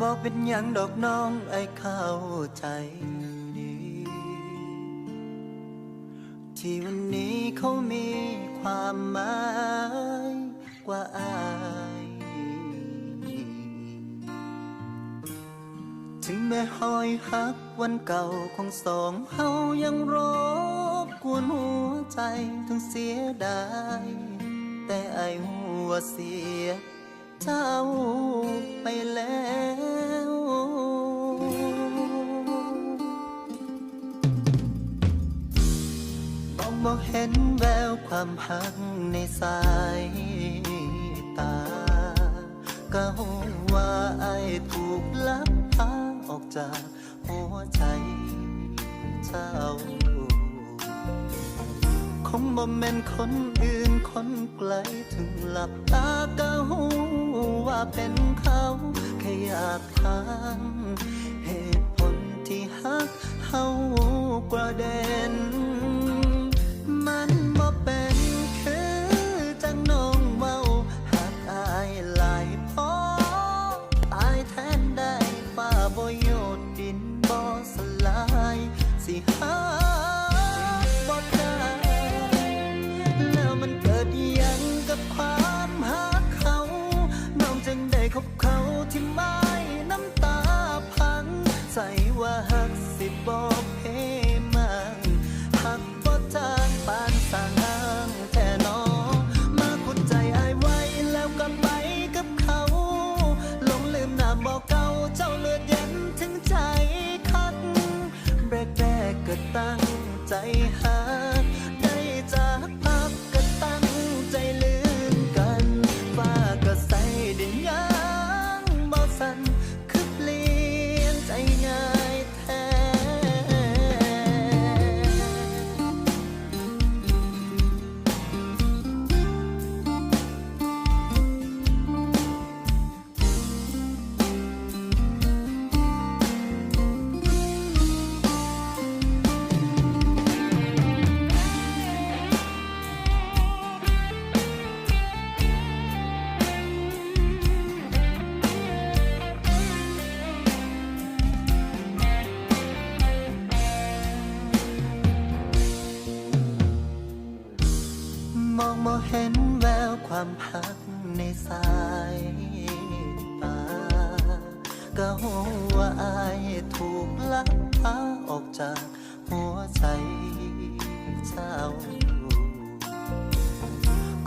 บอกเป็นยังดอกน้องไอ้เข้าใจดี ที่วันนี้เขามีความหมายกว่าอาย ถึงแม้หอยหักวันเก่าของสองเฮายังรบกวนหัวใจทั้งเสียดาย แต่ไอายหัวเสีย เจ้าไปแล้วมองบอกเห็นแววความหักในสายตา ก็ว่าไอายถูกลักพาออกจากหัวใจเจ้า คงบ่แม่นคนอื่น คนไกลถึงหลับตาก็หูว่าเป็นเขาแค่อยากถามเหตุผลที่ฮักเฮากระเด กับความหักเขา น้องจึงได้คบเขาที่ไม่น้ำตาพัง ใส่ว่าหักสิบอกเพมังหักบ่จางปานสางหางแท่น้อมาขุดใจอายไว้แล้วก็ไปกับเขาหลงลืมนามบอกเก่าเจ้าเลือดเย็นถึงใจคักแรกแรกๆก็ตั้งใจหาามพักในสายตาก็หูว่าอายถูกลักพาออกจากหัวใจเจ้า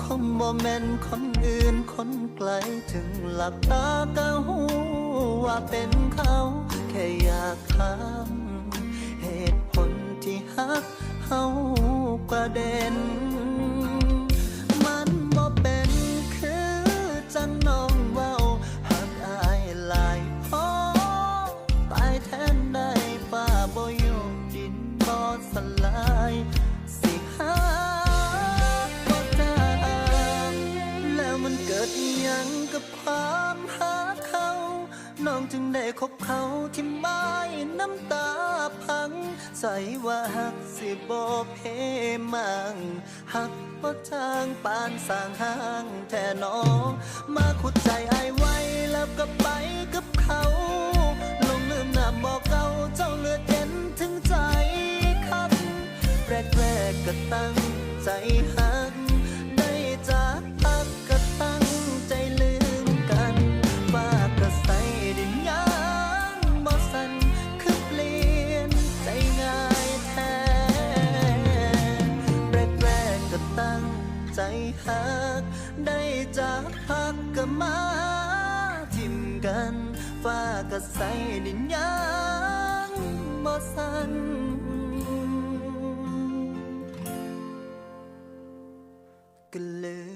คงบ่แม่นคนอื่นคนไกลถึงหลับตาก็หูว่าเป็นเขา แค่อยากถามเหตุผลที่หักเฮากระเด็น ใส่ว่าหักสิบ่เพมังหักบ่ทางปานสร้างห้างแท่น้องมาขุดใจไอไว้แล้วก็ไปกับเขาลงลืมนาบอกเก่าเจ้าเลือดเย็นถึงใจครับแรกแรกก็ตั้งใจหาาทิมกันฟ้าก็ใส่ดินยังบ่สันก็เลย